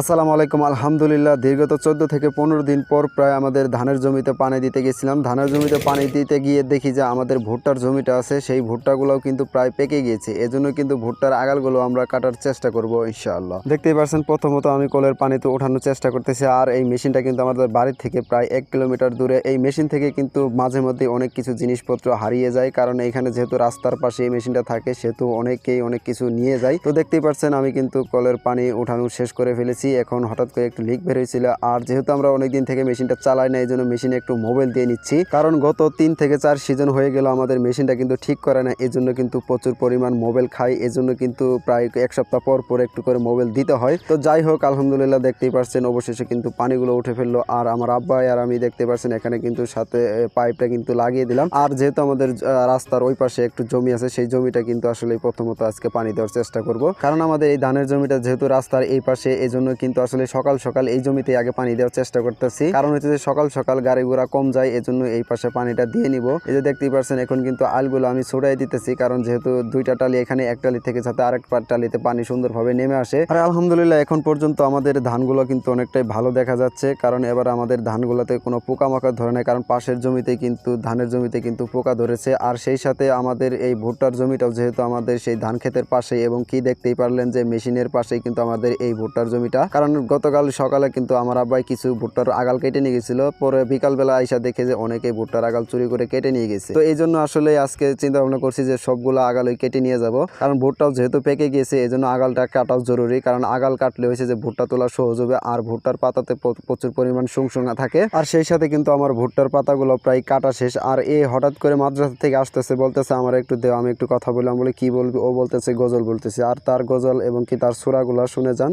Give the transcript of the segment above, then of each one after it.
আসসালামু আলাইকুম, আলহামদুলিল্লাহ। দীর্ঘত চোদ্দ থেকে পনেরো দিন পর প্রায় আমাদের ধানের জমিতে পানি দিতে গেছিলাম। ধানের জমিতে পানি দিতে গিয়ে দেখি যে আমাদের ভুট্টার জমিটা আছে, সেই ভুট্টাগুলোও কিন্তু প্রায় পেকে গিয়েছে। এজন্য কিন্তু ভুট্টার আগালগুলো আমরা কাটার চেষ্টা করব, ইনশাআল্লাহ। দেখতেই পাচ্ছেন প্রথমত আমি কলের পানিতে ওঠানোর চেষ্টা করতেছি, আর এই মেশিনটা কিন্তু আমাদের বাড়ির থেকে প্রায় এক কিলোমিটার দূরে। এই মেশিন থেকে কিন্তু মাঝে মধ্যে অনেক কিছু জিনিসপত্র হারিয়ে যায়, কারণ এখানে যেহেতু রাস্তার পাশে এই মেশিনটা থাকে, সেহেতু অনেকেই অনেক কিছু নিয়ে যায়। তো দেখতেই পাচ্ছেন আমি কিন্তু কলের পানি উঠানো শেষ করে ফেলেছি। এখন হঠাৎ করে একটু লিক বের হয়েছিল। আর যেহেতু আমরা অনেকদিন থেকে মেশিনটা চালাই না এই জন্য মেশিনে একটু মোবাইল দিয়ে নিচ্ছি। কারণ গত তিন থেকে চার সিজন হয়ে গেল আমাদের মেশিনটা কিন্তু ঠিক করে না এই জন্য কিন্তু প্রচুর পরিমাণ মোবাইল খাই এই জন্য কিন্তু প্রায় এক সপ্তাহ পর পর একটু করে মোবাইল দিতে হয়। তো যাই হোক, আলহামদুলিল্লাহ দেখতেই পারছেন, অবশেষে কিন্তু পানিগুলো উঠে ফেলল। আর আমার আব্বা আর আমি দেখতে পাচ্ছেন এখানে কিন্তু সাথে পাইপটা কিন্তু লাগিয়ে দিলাম। আর যেহেতু আমাদের রাস্তার ওই পাশে একটু জমি আছে, সেই জমিটা কিন্তু আসলে প্রথমত আজকে পানি দেওয়ার চেষ্টা করব। কারণ আমাদের এই ধানের জমিটা যেহেতু রাস্তার এই পাশে এই জন্য কিন্তু আসলে সকাল সকাল এই জমিতে আগে পানি দেওয়ার চেষ্টা করতেছি। কারণ হচ্ছে যে সকাল সকাল গাড়ি ঘোড়া কম যায় এই জন্য এই পাশে পানিটা দিয়ে নিব। এই যে দেখতেই পারছেন, এখন কিন্তু আলগুলো আমি ছড়াই দিতেছি, কারণ যেহেতু দুইটা টালি এখানে, এক টালি থেকে যাতে আরেক টালিতে পানি সুন্দরভাবে নেমে আসে। আর আলহামদুলিল্লাহ, এখন পর্যন্ত আমাদের ধানগুলো কিন্তু অনেকটাই ভালো দেখা যাচ্ছে, কারণ এবার আমাদের ধানগুলোতে কোনো পোকামাকড় ধরে নাই, কারণ পাশের জমিতে কিন্তু, ধানের জমিতে কিন্তু পোকা ধরেছে। আর সেই সাথে আমাদের এই ভুট্টার জমিটাও, যেহেতু আমাদের সেই ধান ক্ষেতের পাশে এবং কি দেখতেই পারলেন যে মেশিনের পাশেই কিন্তু আমাদের এই ভুট্টার জমিটা। কারণ গতকাল সকালে কিন্তু আমার আব্বাই কিছু ভুট্টার আগাল কেটে নিয়ে গেছিল। পরে বিকালবেলা আইসা দেখে যে অনেকেই ভুট্টার আগাল চুরি করে কেটে নিয়ে গেছে। তো এই জন্য আসলে আজকে চিন্তা ভাবনা করছি যে সবগুলো আগাল ওই কেটে নিয়ে যাব। কারণ ভুট্টাও যেহেতু পেকে গিয়েছে, এই জন্য আগালটা কাটাও জরুরি। কারণ আগাল কাটলে হয়েছে যে ভুট্টা তোলা সহজ হবে আর ভুট্টার পাতাতে প্রচুর পরিমাণ সুংসুঙা থাকে। আর সেই সাথে কিন্তু আমার ভুট্টার পাতাগুলো প্রায় কাটা শেষ। আর এ হঠাৎ করে মাদ্রাসা থেকে আসতেছে, বলতেছে আমার একটু দেও আমি একটু কথা বললাম। বলে, কি বলবি? ও বলতেছে, গজল বলতেছে। আর তার গজল এবং কি তার সুরাগুলো শুনে যান।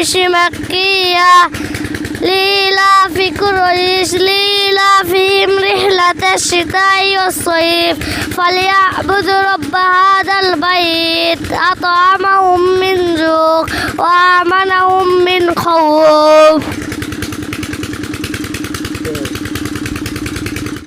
قريش مكية ليلى في قريش ليلى فيهم رحلة الشتاء والصيف. فليعبدوا رب هذا البيت أطعمهم